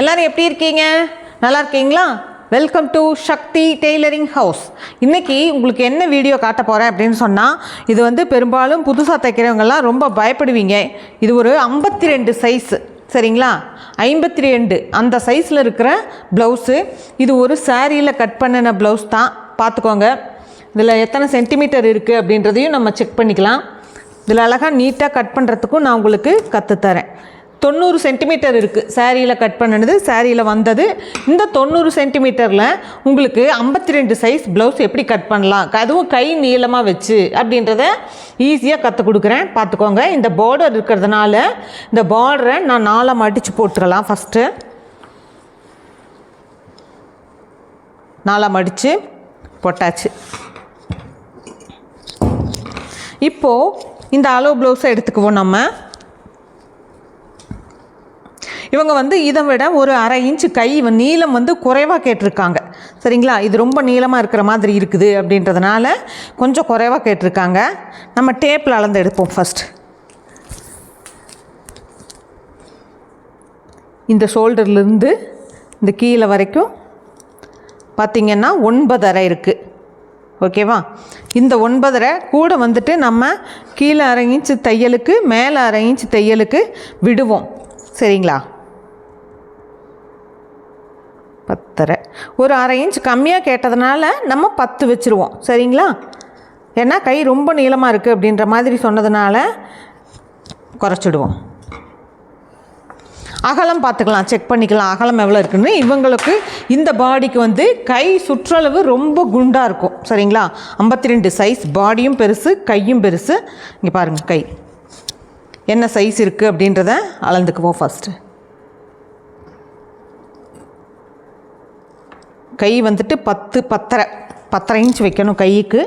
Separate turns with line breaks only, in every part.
எல்லோரும் எப்படி இருக்கீங்க நல்லா இருக்கீங்களா welcome to Sakthi tailoring house இன்றைக்கி உங்களுக்கு என்ன வீடியோ காட்ட போகிறேன் அப்படின்னு சொன்னால் இது வந்து பெரும்பாலும் புதுசாக தைக்கிறவங்கெல்லாம் ரொம்ப பயப்படுவீங்க இது ஒரு ஐம்பத்தி ரெண்டு சைஸு சரிங்களா ஐம்பத்தி ரெண்டு அந்த சைஸில் இருக்கிற ப்ளவுஸு இது ஒரு சாரியில் கட் பண்ணின ப்ளவுஸ் தான் பார்த்துக்கோங்க இதில் எத்தனை சென்டிமீட்டர் இருக்குது அப்படின்றதையும் நம்ம செக் பண்ணிக்கலாம் இதில் அழகாக நீட்டாக கட் பண்ணுறதுக்கும் நான் உங்களுக்கு கற்றுத்தரேன் தொண்ணூறு சென்டிமீட்டர் இருக்குது சேரீயில் கட் பண்ணினது சேரீயில் வந்தது இந்த தொண்ணூறு சென்டிமீட்டரில் உங்களுக்கு ஐம்பத்தி ரெண்டு சைஸ் ப்ளவுஸ் எப்படி கட் பண்ணலாம் அதுவும் கை நீளமாக வச்சு அப்படின்றத ஈஸியாக கற்றுக் கொடுக்குறேன் பார்த்துக்கோங்க இந்த பார்டர் இருக்கிறதுனால இந்த பார்டரை நான் நாலாக மடித்து போட்டுக்கலாம் ஃபஸ்ட்டு நாளாக மடித்து போட்டாச்சு இப்போது இந்த அளவு ப்ளவுஸை எடுத்துக்குவோம் நம்ம இவங்க வந்து இதை விட ஒரு அரை இன்ச்சு கை நீளம் வந்து குறைவாக கேட்டிருக்காங்க சரிங்களா இது ரொம்ப நீளமாக இருக்கிற மாதிரி இருக்குது அப்படின்றதுனால கொஞ்சம் குறைவாக கேட்டிருக்காங்க நம்ம டேப்பில் அளந்து எடுப்போம் ஃபஸ்ட் இந்த ஷோல்டர்லேருந்து இந்த கீழே வரைக்கும் பார்த்திங்கன்னா ஒன்பதரை இருக்குது ஓகேவா இந்த ஒன்பதரை கூட வந்துட்டு நம்ம கீழே அரை இன்ச்சு தையலுக்கு மேலே அரை இன்ச்சு தையலுக்கு விடுவோம் சரிங்களா பத்தரை ஒரு அரை இன்ச் கம்மியாக கேட்டதுனால நம்ம பத்து வச்சுருவோம் சரிங்களா ஏன்னா கை ரொம்ப நீளமாக இருக்குது அப்படின்ற மாதிரி சொன்னதுனால குறைச்சிடுவோம் அகலம் பார்த்துக்கலாம் செக் பண்ணிக்கலாம் அகலம் எவ்வளோ இருக்குன்னு இவங்களுக்கு இந்த பாடிக்கு வந்து கை சுற்றளவு ரொம்ப குண்டாக இருக்கும் சரிங்களா ஐம்பத்தி ரெண்டு சைஸ் பாடியும் பெருசு கையும் பெருசு இங்கே பாருங்கள் கை என்ன சைஸ் இருக்குது அப்படின்றத அளந்துக்குவோம் ஃபஸ்ட்டு கை வந்துட்டு பத்து பத்தரை பத்தரை இன்ச் வைக்கணும் கைக்கு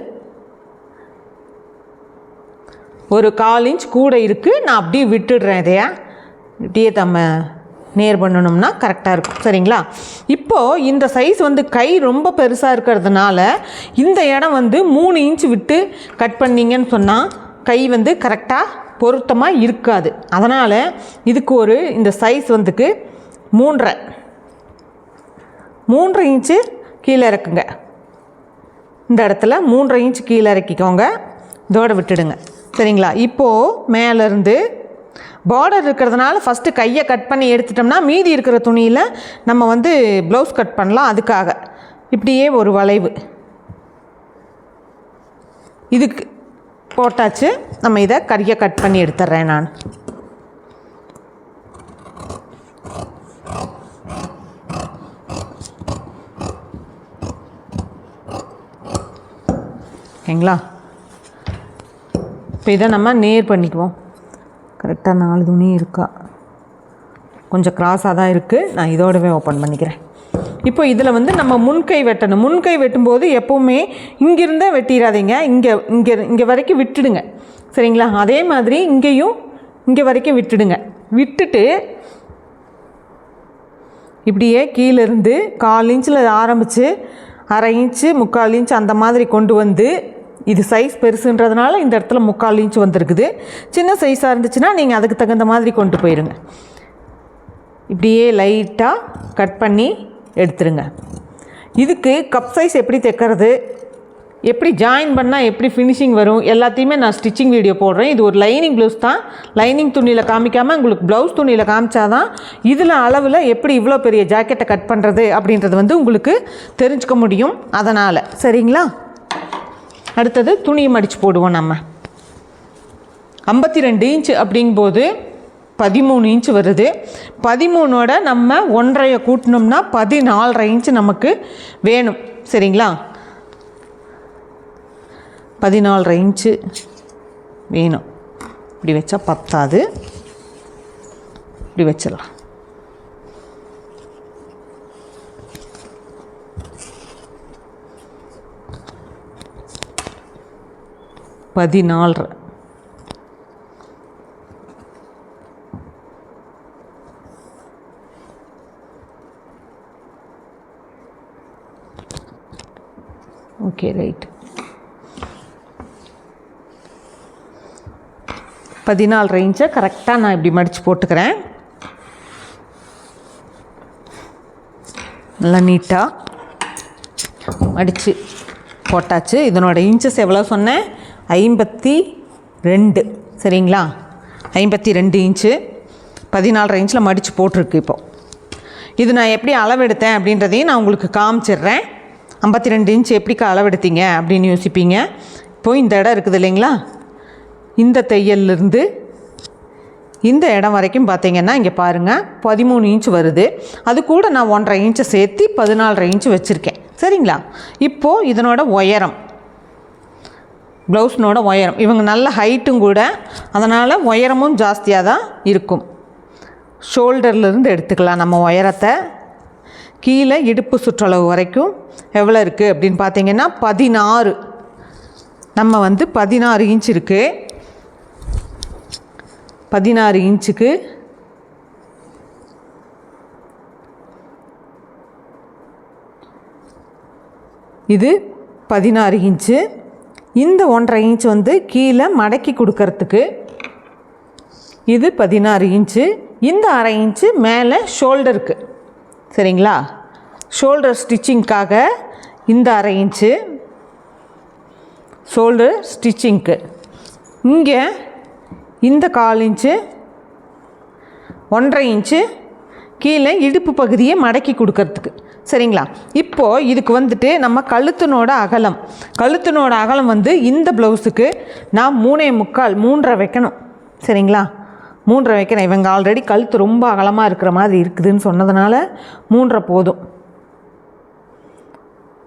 ஒரு கால் இன்ச் கூட இருக்குது நான் அப்படியே விட்டுடுறேன் இதையா இப்படியே நம்ம நேர் பண்ணணும்னா கரெக்டாக இருக்கும் சரிங்களா இப்போது இந்த சைஸ் வந்து கை ரொம்ப பெருசாக இருக்கிறதுனால இந்த இடம் வந்து மூணு இன்ச் விட்டு கட் பண்ணிங்கன்னு சொன்னால் கை வந்து கரெக்டாக பொருத்தமாக இருக்காது அதனால் இதுக்கு ஒரு இந்த சைஸ் வந்துக்கு மூன்றரை மூன்று இன்ச்சு கீழே இறக்குங்க இந்த இடத்துல மூன்று இன்ச்சு கீழே இறக்கிக்கோங்க இதோடு விட்டுடுங்க சரிங்களா இப்போது மேலேருந்து பார்டர் இருக்கிறதுனால ஃபஸ்ட்டு கையை கட் பண்ணி எடுத்துட்டோம்னா மீதி இருக்கிற துணியில் நம்ம வந்து ப்ளவுஸ் கட் பண்ணலாம் அதுக்காக இப்படியே ஒரு வளைவு இதுக்கு போட்டாச்சு நம்ம இதை கறியை கட் பண்ணி எடுத்துட்றேன் நான் ஓகேங்களா இப்போ இதை நம்ம நேர் பண்ணிக்குவோம் கரெக்டாக நாலு துணி இருக்கா கொஞ்சம் க்ராஸாக தான் இருக்குது நான் இதோடவே ஓப்பன் பண்ணிக்கிறேன் இப்போ இதில் வந்து நம்ம முன்கை வெட்டணும் முன்கை வெட்டும்போது எப்போவுமே இங்கிருந்தே வெட்டிடாதீங்க இங்கே இங்கே இங்கே வரைக்கும் விட்டுடுங்க சரிங்களா அதே மாதிரி இங்கேயும் இங்கே வரைக்கும் விட்டுடுங்க விட்டுட்டு இப்படியே கீழேருந்து கால் இன்ச்சில் ஆரம்பித்து அரை இன்ச்சு முக்கால் இன்ச் அந்த மாதிரி கொண்டு வந்து இது சைஸ் பெருசுன்றதுனால இந்த இடத்துல முக்கால் இன்ச் வந்திருக்குது சின்ன சைஸாக இருந்துச்சுன்னா நீங்கள் அதுக்கு தகுந்த மாதிரி கொண்டு போயிடுங்க இப்படியே லைட்டாக கட் பண்ணி எடுத்துருங்க இதுக்கு கப் சைஸ் எப்படி தைக்கிறது எப்படி ஜாயின் பண்ணால் எப்படி ஃபினிஷிங் வரும் எல்லாத்தையுமே நான் ஸ்டிச்சிங் வீடியோ போடுறேன் இது ஒரு லைனிங் ப்ளவுஸ் தான் லைனிங் துணியில் காமிக்காமல் உங்களுக்கு ப்ளவுஸ் துணியில் காமிச்சாதான் இதில் அளவில் எப்படி இவ்வளோ பெரிய ஜாக்கெட்டை கட் பண்ணுறது அப்படின்றது வந்து உங்களுக்கு தெரிஞ்சுக்க முடியும் அதனால் சரிங்களா அடுத்தது துணியை மடித்து போடுவோம் நம்ம ஐம்பத்தி ரெண்டு இன்ச்சு அப்படிங்கும்போது பதிமூணு இன்ச்சு வருது பதிமூணோட நம்ம ஒன்றைய கூட்டினோம்னா பதினாலரை இன்ச்சு நமக்கு வேணும் சரிங்களா பதினாலரை இன்ச்சு வேணும் இப்படி வச்சா பத்தாது இப்படி வச்சிடலாம் பதினாலு ஓகே ரைட் பதினாலு ரேஞ்சை கரெக்டாக நான் இப்படி மடித்து போட்டுக்கிறேன் நல்லா நீட்டாக மடித்து போட்டாச்சு இதனோட இன்ச்சஸ் எவ்வளோ சொன்னேன் ஐம்பத்தி ரெண்டு சரிங்களா ஐம்பத்தி ரெண்டு இன்ச்சு பதினாலரை இன்ச்சில் மடித்து போட்டிருக்கு இப்போது இது நான் எப்படி அளவெடுத்தேன் அப்படின்றதையும் நான் உங்களுக்கு காமிச்சிடுறேன் ஐம்பத்தி ரெண்டு இன்ச்சு எப்படிக்கா அளவெடுத்தீங்க அப்படின்னு யோசிப்பீங்க இப்போது இந்த இடம் இருக்குது இல்லைங்களா இந்த தையல்லிருந்து இந்த இடம் வரைக்கும் பார்த்தீங்கன்னா இங்கே பாருங்கள் பதிமூணு இன்ச் வருது அது கூட நான் ஒன்றரை இன்ச்சை சேர்த்து பதினாலரை இன்ச்சு வச்சுருக்கேன் சரிங்களா இப்போது இதனோட உயரம் ப்ளவுஸ்னோட உயரம் இவங்க நல்ல ஹைட்டும் கூட அதனால் உயரமும் ஜாஸ்தியாக தான் இருக்கும் ஷோல்டர்லேருந்து எடுத்துக்கலாம் நம்ம உயரத்தை கீழே இடுப்பு சுற்றளவு வரைக்கும் எவ்வளோ இருக்குது அப்படின்னு பார்த்தீங்கன்னா பதினாறு நம்ம வந்து பதினாறு இன்ச் இருக்குது பதினாறு இன்ச்சுக்கு இது பதினாறு இன்ச்சு இந்த ஒன்றரை இன்ச் வந்து கீழே மடக்கி கொடுக்கறதுக்கு இது பதினாறு இன்ச்சு இந்த அரை இன்ச்சு மேலே ஷோல்டருக்கு சரிங்களா ஷோல்டர் ஸ்டிச்சிங்க்காக இந்த அரை இன்ச்சு ஷோல்டர் ஸ்டிச்சிங்க்கு இங்கே இந்த கால் இன்ச்சு ஒன்றரை இன்ச்சு கீழே இடுப்பு பகுதியை மடக்கி கொடுக்கறதுக்கு சரிங்களா இப்போது இதுக்கு வந்துட்டு நம்ம கழுத்தினோட அகலம் கழுத்தினோட அகலம் வந்து இந்த ப்ளவுஸுக்கு நான் மூணே முக்கால் மூன்றரை வைக்கணும் சரிங்களா மூன்றரை வைக்கிறேன் இவங்க ஆல்ரெடி கழுத்து ரொம்ப அகலமாக இருக்கிற மாதிரி இருக்குதுன்னு சொன்னதுனால மூன்றரை போதும்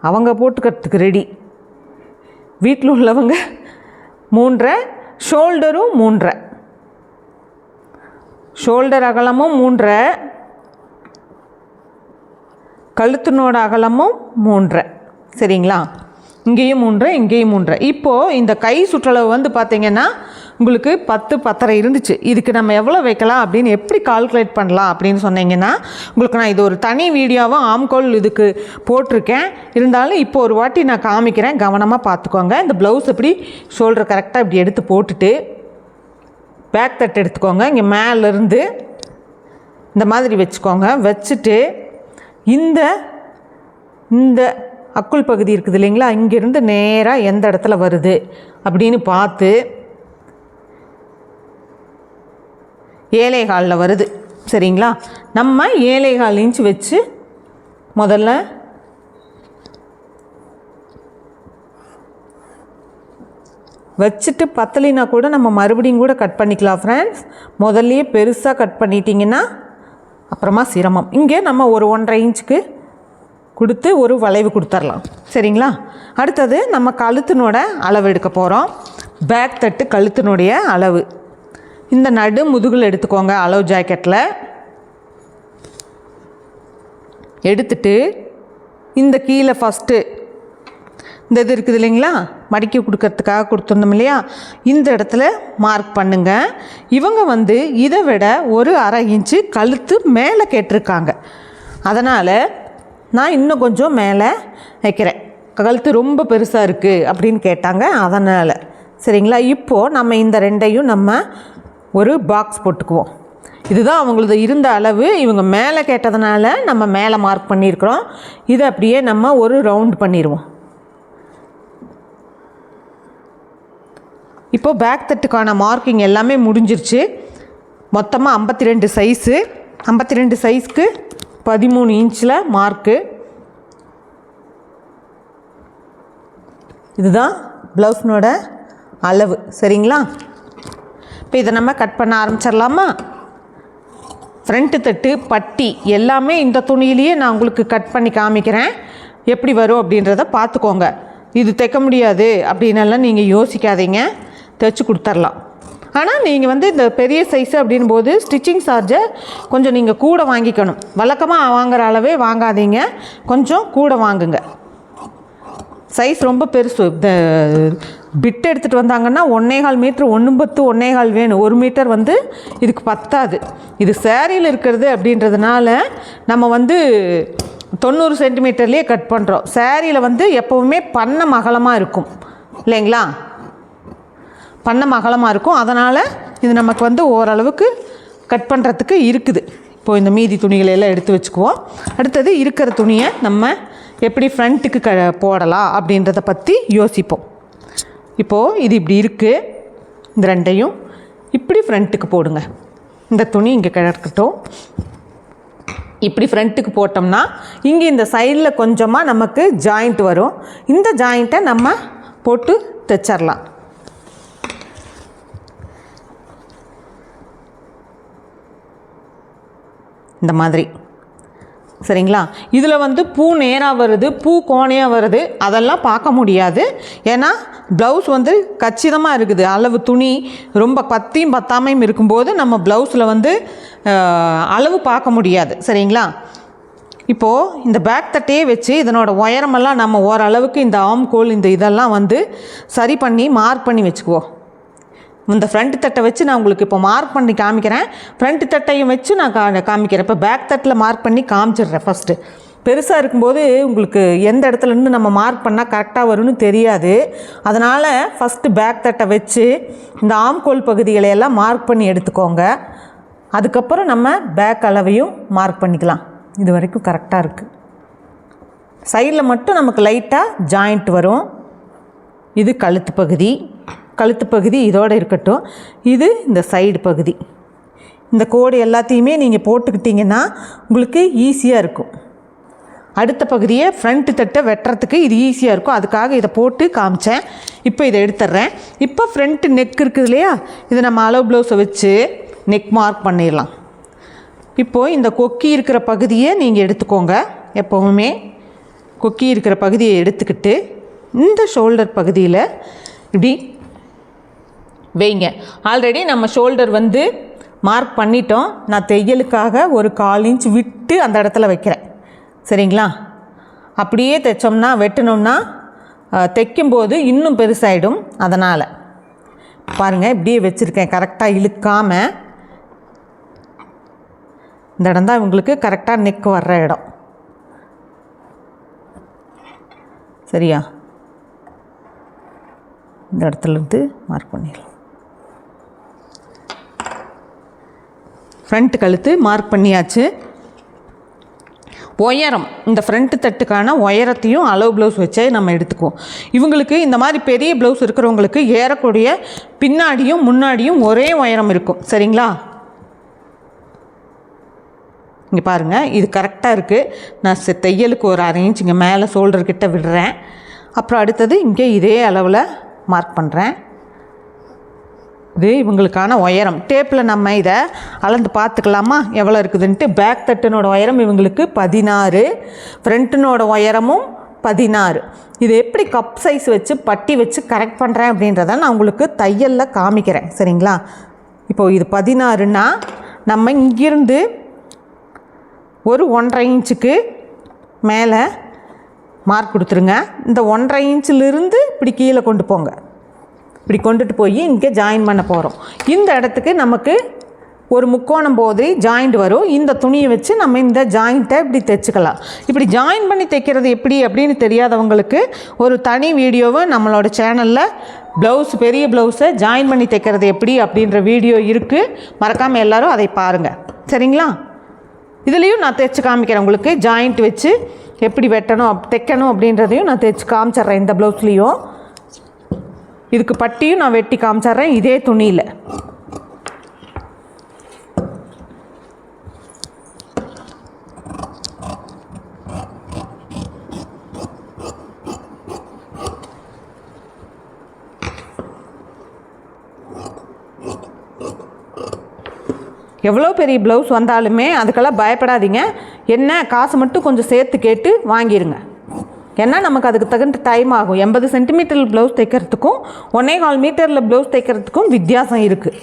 அவங்க போட்டுக்கிறதுக்கு ரெடி வீட்டில் உள்ளவங்க மூன்றரை ஷோல்டரும் மூன்றரை ஷோல்டர் அகலமும் மூன்றரை கழுத்தினோட அகலமும் மூன்றரை சரிங்களா இங்கேயும் மூன்றரை இங்கேயும் மூன்றரை இப்போது இந்த கை சுற்றளவு வந்து பார்த்திங்கன்னா உங்களுக்கு பத்து பத்தரை இருந்துச்சு இதுக்கு நம்ம எவ்வளோ வைக்கலாம் அப்படின்னு எப்படி கால்குலேட் பண்ணலாம் அப்படின்னு சொன்னீங்கன்னா உங்களுக்கு நான் இது ஒரு தனி வீடியோவாக ஆம்கோல் இதுக்கு போட்டிருக்கேன் இருந்தாலும் இப்போ ஒரு வாட்டி நான் காமிக்கிறேன் கவனமாக பார்த்துக்கோங்க இந்த ப்ளவுஸ் எப்படி ஷோல்டர் கரெக்டாக இப்படி எடுத்து போட்டுட்டு பேக் தட்டு எடுத்துக்கோங்க இங்கே மேலேருந்து இந்த மாதிரி வச்சுக்கோங்க வச்சுட்டு இந்த இந்த அக்குள் பகுதி இருக்குது இல்லைங்களா இங்கேருந்து நேராக எந்த இடத்துல வருது அப்படின்னு பார்த்து ஏழைகாலில் வருது சரிங்களா நம்ம ஏழைகால் இன்ச்சு வச்சு முதல்ல வச்சுட்டு பத்தலைனா கூட நம்ம மறுபடியும் கூட கட் பண்ணிக்கலாம் ஃப்ரெண்ட்ஸ் முதல்லையே பெருசாக கட் பண்ணிட்டிங்கன்னா அப்புறமா சிரமம் இங்கே நம்ம ஒரு ஒன்றரை இன்ச்சுக்கு கொடுத்து ஒரு வளைவு கொடுத்துர்லாம் சரிங்களா அடுத்தது நம்ம கழுத்தினோட அளவு எடுக்க போகிறோம் பேக் தட்டு கழுத்தினுடைய அளவு இந்த நடு முதுகில் எடுத்துக்கோங்க அளவு ஜாக்கெட்டில் எடுத்துட்டு இந்த கீழே ஃபஸ்ட்டு இந்த இது இருக்குது இல்லைங்களா மடிக்க கொடுக்கறதுக்காக கொடுத்துருந்தோம் இல்லையா இந்த இடத்துல மார்க் பண்ணுங்கள் இவங்க வந்து இதை விட ஒரு அரை இன்ச்சு கழுத்து மேலே கேட்டிருக்காங்க அதனால் நான் இன்னும் கொஞ்சம் மேலே வைக்கிறேன் கழுத்து ரொம்ப பெருசாக இருக்குது அப்படின்னு கேட்டாங்க அதனால் சரிங்களா இப்போது நம்ம இந்த ரெண்டையும் நம்ம ஒரு பாக்ஸ் போட்டுக்குவோம் இதுதான் அவங்களது இருந்த அளவு இவங்க மேலே கேட்டதுனால நம்ம மேலே மார்க் பண்ணியிருக்கிறோம் இதை அப்படியே நம்ம ஒரு ரவுண்ட் பண்ணிடுவோம் இப்போது பேக் தட்டுக்கான மார்க்கிங் எல்லாமே முடிஞ்சிருச்சு மொத்தமாக ஐம்பத்தி ரெண்டு சைஸு ஐம்பத்தி ரெண்டு சைஸ்க்கு பதிமூணு இன்ச்சில் மார்க்கு இதுதான் ப்ளவுஸ்னோட அளவு சரிங்களா இப்போ இதை நம்ம கட் பண்ண ஆரம்பிச்சிடலாமா ஃப்ரண்ட்டு தட்டு பட்டி எல்லாமே இந்த துணியிலேயே நான் உங்களுக்கு கட் பண்ணி காமிக்கிறேன் எப்படி வரும் அப்படின்றத பார்த்துக்கோங்க இது தைக்க முடியாது அப்படின்னெல்லாம் நீங்கள் யோசிக்காதீங்க தைச்சி கொடுத்துர்லாம் ஆனால் நீங்கள் வந்து இந்த பெரிய சைஸு அப்படின் போது ஸ்டிச்சிங் சார்ஜை கொஞ்சம் நீங்கள் கூட வாங்கிக்கணும் வழக்கமாக வாங்குகிற அளவே வாங்காதீங்க கொஞ்சம் கூட வாங்குங்க சைஸ் ரொம்ப பெருசு இந்த பிட் எடுத்துகிட்டு வந்தாங்கன்னா ஒன்றே கால் மீட்ரு ஒன்று பத்து ஒன்றே கால் வேணும் ஒரு மீட்டர் வந்து இதுக்கு பத்தாது இது சேரீயில் இருக்கிறது அப்படின்றதுனால நம்ம வந்து தொண்ணூறு சென்டிமீட்டர்லேயே கட் பண்ணுறோம் சேரீயில் வந்து எப்போவுமே பண்ண மகலமாக இருக்கும் இல்லைங்களா பண்ணம் அகலமாக இருக்கும் அதனால் இது நமக்கு வந்து ஓரளவுக்கு கட் பண்ணுறதுக்கு இருக்குது இப்போது இந்த மீதி துணிகளை எல்லாம் எடுத்து வச்சுக்குவோம் அடுத்தது இருக்கிற துணியை நம்ம எப்படி ஃப்ரண்ட்டுக்கு க போடலாம் அப்படின்றத பற்றி யோசிப்போம் இப்போது இது இப்படி இருக்குது இந்த ரெண்டையும் இப்படி ஃப்ரண்ட்டுக்கு போடுங்க இந்த துணி இங்கே கிடக்கட்டும் இப்படி ஃப்ரண்ட்டுக்கு போட்டோம்னா இங்கே இந்த சைடில் கொஞ்சமாக நமக்கு ஜாயிண்ட் வரும் இந்த ஜாயிண்ட்டை நம்ம போட்டு தைச்சிடலாம் இந்த மாதிரி சரிங்களா இதில் வந்து பூ நேராக வருது பூ கோணையாக வருது அதெல்லாம் பார்க்க முடியாது ஏன்னா ப்ளவுஸ் வந்து கச்சிதமாக இருக்குது அளவு துணி ரொம்ப பத்தியும் பத்தாமையும் இருக்கும்போது நம்ம ப்ளவுஸில் வந்து அளவு பார்க்க முடியாது சரிங்களா இப்போது இந்த பேக் தட்டையே வச்சு இதனோட உயரமெல்லாம் நம்ம ஓரளவுக்கு இந்த ஆம்கோல் இந்த இதெல்லாம் வந்து சரி பண்ணி மார்க் பண்ணி வச்சுக்குவோம் இந்த ஃப்ரண்ட் தட்டை வச்சு நான் உங்களுக்கு இப்போ மார்க் பண்ணி காமிக்கிறேன் ஃப்ரண்ட் தட்டையும் வச்சு நான் கா காமிக்கிறேன் இப்போ பேக் தட்டில் மார்க் பண்ணி காமிச்சிடுறேன் ஃபஸ்ட்டு பெருசாக இருக்கும்போது உங்களுக்கு எந்த இடத்துல இருந்து நம்ம மார்க் பண்ணால் கரெக்டாக வரும்னு தெரியாது அதனால் ஃபஸ்ட்டு பேக் தட்டை வச்சு இந்த ஆம்கோல் பகுதிகளை எல்லாம் மார்க் பண்ணி எடுத்துக்கோங்க அதுக்கப்புறம் நம்ம பேக் அளவையும் மார்க் பண்ணிக்கலாம் இது வரைக்கும் கரெக்டாக இருக்குது சைடில் மட்டும் நமக்கு லைட்டாக ஜாயிண்ட் வரும் இது கழுத்து பகுதி கழுத்து பகுதி இதோடு இருக்கட்டும் இது இந்த சைடு பகுதி இந்த கோடு எல்லாத்தையுமே நீங்கள் போட்டுக்கிட்டிங்கன்னா உங்களுக்கு ஈஸியாக இருக்கும் அடுத்த பகுதியை ஃப்ரண்ட்டு தட்டை வெட்டுறதுக்கு இது ஈஸியாக இருக்கும் அதுக்காக இதை போட்டு காமிச்சேன் இப்போ இதை எடுத்துட்றேன் இப்போ ஃப்ரண்ட்டு நெக் இருக்குது இல்லையா இதை நம்ம அளவு ப்ளவுஸை வச்சு நெக் மார்க் பண்ணிடலாம் இப்போது இந்த கொக்கி இருக்கிற பகுதியை நீங்கள் எடுத்துக்கோங்க எப்போவுமே கொக்கி இருக்கிற பகுதியை எடுத்துக்கிட்டு இந்த ஷோல்டர் பகுதியில் இப்படி வைங்க ஆல்ரெடி நம்ம ஷோல்டர் வந்து மார்க் பண்ணிட்டோம் நான் தையலுக்காக ஒரு கால் இன்ச் விட்டு அந்த இடத்துல வைக்கிறேன் சரிங்களா அப்படியே தைச்சோம்னா வெட்டினோம்னா தைக்கும்போது இன்னும் பெருசாகிடும் அதனால் பாருங்கள் இப்படியே வச்சுருக்கேன் கரெக்டாக இழுக்காமல் இந்த இடம் தான் இவங்களுக்கு கரெக்டாக நெக் வர்ற இடம் சரியா இந்த இடத்துலேருந்து மார்க் பண்ணிடலாம் ஃப்ரண்ட் கழுத்து மார்க் பண்ணியாச்சு உயரம் இந்த ஃப்ரண்ட் தட்டுக்கான உயரத்தையும் அளவு ப்ளவுஸ் வச்சே நம்ம எடுத்துக்குவோம் இவங்களுக்கு இந்த மாதிரி பெரிய ப்ளவுஸ் இருக்கிறவங்களுக்கு ஏறக்கூடிய பின்னாடியும் முன்னாடியும் ஒரே உயரம் இருக்கும் சரிங்களா இங்கே பாருங்கள் இது கரெக்டாக இருக்குது நான் தையலுக்கு ஒரு அரை இங்கே மேலே சோல்டர்கிட்ட விடுறேன் அப்புறம் அடுத்தது இங்கே இதே அளவில் மார்க் பண்ணுறேன் இது இவங்களுக்கான உயரம் டேப்பில் நம்ம இதை அளந்து பார்த்துக்கலாமா எவ்வளோ இருக்குதுன்ட்டு பேக் தட்டினோட உயரம் இவங்களுக்கு பதினாறு ஃப்ரண்ட்டினோட உயரமும் பதினாறு இது எப்படி கப் சைஸ் வச்சு பட்டி வச்சு கரெக்ட் பண்ணுறேன் அப்படின்றத நான் உங்களுக்கு தையலில் காமிக்கிறேன் சரிங்களா இப்போது இது பதினாறுனா நம்ம இங்கிருந்து ஒரு ஒன்றரை இன்ச்சுக்கு மேலே மார்க் கொடுத்துருங்க இந்த ஒன்றரை இன்ச்சிலிருந்து இப்படி கீழே கொண்டு போங்க இப்படி கொண்டுட்டு போய் இங்கே ஜாயின் பண்ண போகிறோம் இந்த இடத்துக்கு நமக்கு ஒரு முக்கோணம் போது ஜாயிண்ட் வரும் இந்த துணியை வச்சு நம்ம இந்த ஜாயிண்ட்டை இப்படி தைச்சிக்கலாம் இப்படி ஜாயின் பண்ணி தைக்கிறது எப்படி அப்படின்னு தெரியாதவங்களுக்கு ஒரு தனி வீடியோவை நம்மளோட சேனலில் ப்ளவுஸ் பெரிய ப்ளவுஸை ஜாயின் பண்ணி தைக்கிறது எப்படி அப்படின்ற வீடியோ இருக்குது மறக்காமல் எல்லோரும் அதை பாருங்கள் சரிங்களா இதுலேயும் நான் தைச்சி காமிக்கிறேன் உங்களுக்கு ஜாயிண்ட் வச்சு எப்படி வெட்டணும் தைக்கணும் அப்படின்றதையும் நான் தைச்சி காமிச்சிட்றேன் இந்த ப்ளவுஸ்லேயும் இதுக்கு பட்டியும் நான் வெட்டி காமிச்சிட்றேன் இதே துணியில் எவ்வளோ பெரிய ப்ளவுஸ் வந்தாலுமே அதுக்கெல்லாம் பயப்படாதீங்க என்ன காசு மட்டும் கொஞ்சம் சேர்த்து கேட்டு வாங்கிடுங்க ஏன்னா நமக்கு அதுக்கு தகுந்த டைம் ஆகும் எண்பது சென்டிமீட்டரில் ப்ளவுஸ் தைக்கிறதுக்கும் ஒன்னே கால் மீட்டரில் ப்ளவுஸ் தைக்கிறதுக்கும் வித்தியாசம் இருக்குது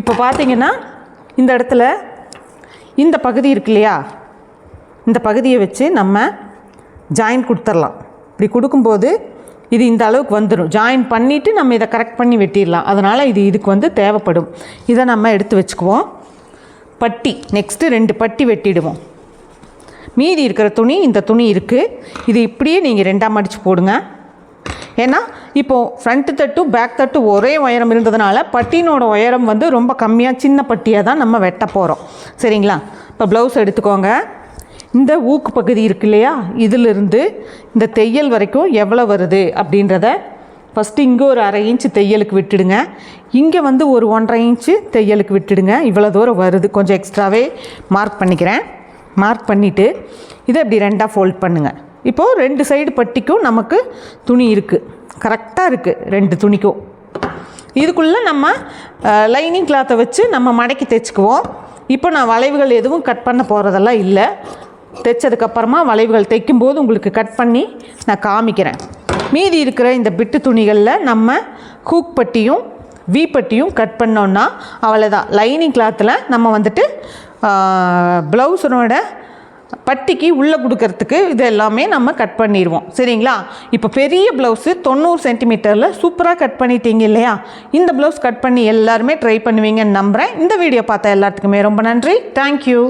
இப்போ பார்த்தீங்கன்னா இந்த இடத்துல இந்த பகுதி இருக்கு இல்லையா இந்த பகுதியை வச்சு நம்ம ஜாயின் கொடுத்துடலாம் இப்படி கொடுக்கும்போது இது இந்த அளவுக்கு வந்துடும் ஜாயின் பண்ணிவிட்டு நம்ம இதை கரெக்ட் பண்ணி வெட்டிடலாம் அதனால் இது இதுக்கு வந்து தேவைப்படும் இதை நம்ம எடுத்து வச்சுக்குவோம் பட்டி நெக்ஸ்ட்டு ரெண்டு பட்டி வெட்டிடுவோம் மீதி இருக்கிற துணி இந்த துணி இருக்குது இது இப்படியே நீங்கள் ரெண்டாம் அடித்து போடுங்க ஏன்னா இப்போது ஃப்ரண்ட் தட்டு பேக் தட்டு ஒரே உயரம் இருந்ததுனால பட்டினோட உயரம் வந்து ரொம்ப கம்மியாக சின்ன பட்டியாக தான் நம்ம வெட்ட போகிறோம் சரிங்களா இப்போ ப்ளவுஸ் எடுத்துக்கோங்க இந்த ஊக்கு பகுதி இருக்கு இல்லையா இதிலிருந்து இந்த தையல் வரைக்கும் எவ்வளோ வருது அப்படின்றத ஃபஸ்ட்டு இங்கே ஒரு அரை இன்ச்சு தையலுக்கு விட்டுடுங்க இங்கே வந்து ஒரு ஒன்றரை இன்ச்சு தையலுக்கு விட்டுடுங்க இவ்வளோ தூரம் வருது கொஞ்சம் எக்ஸ்ட்ராவே மார்க் பண்ணிக்கிறேன் மார்க் பண்ணிவிட்டு இதை இப்படி ரெண்டாக ஃபோல்ட் பண்ணுங்கள் இப்போது ரெண்டு சைடு பட்டிக்கும் நமக்கு துணி இருக்குது கரெக்டாக இருக்குது ரெண்டு துணிக்கும் இதுக்குள்ளே நம்ம லைனிங் கிளாத்தை வச்சு நம்ம மடக்கி தைச்சிக்குவோம் இப்போ நான் வளைவுகள் எதுவும் கட் பண்ண போகிறதெல்லாம் இல்லை தைச்சதுக்கப்புறமா வளைவுகள் தைக்கும்போது உங்களுக்கு கட் பண்ணி நான் காமிக்கிறேன் மீதி இருக்கிற இந்த பிட்டு துணிகளில் நம்ம ஹூக் பட்டியும் வி பட்டியும் கட் பண்ணோன்னா அவ்வளோதான் லைனிங் கிளாத்தில் நம்ம வந்துட்டு ப்ளவுஸனோட பட்டிக்கு உள்ளே கொடுக்கறதுக்கு இது எல்லாமே நம்ம கட் பண்ணிடுவோம் சரிங்களா இப்போ பெரிய ப்ளவுஸு தொண்ணூறு சென்டிமீட்டரில் சூப்பராக கட் பண்ணிட்டீங்க இல்லையா இந்த ப்ளவுஸ் கட் பண்ணி எல்லாருமே ட்ரை பண்ணுவீங்கன்னு நம்புகிறேன் இந்த வீடியோ பார்த்தா எல்லாத்துக்குமே ரொம்ப நன்றி தேங்க்யூ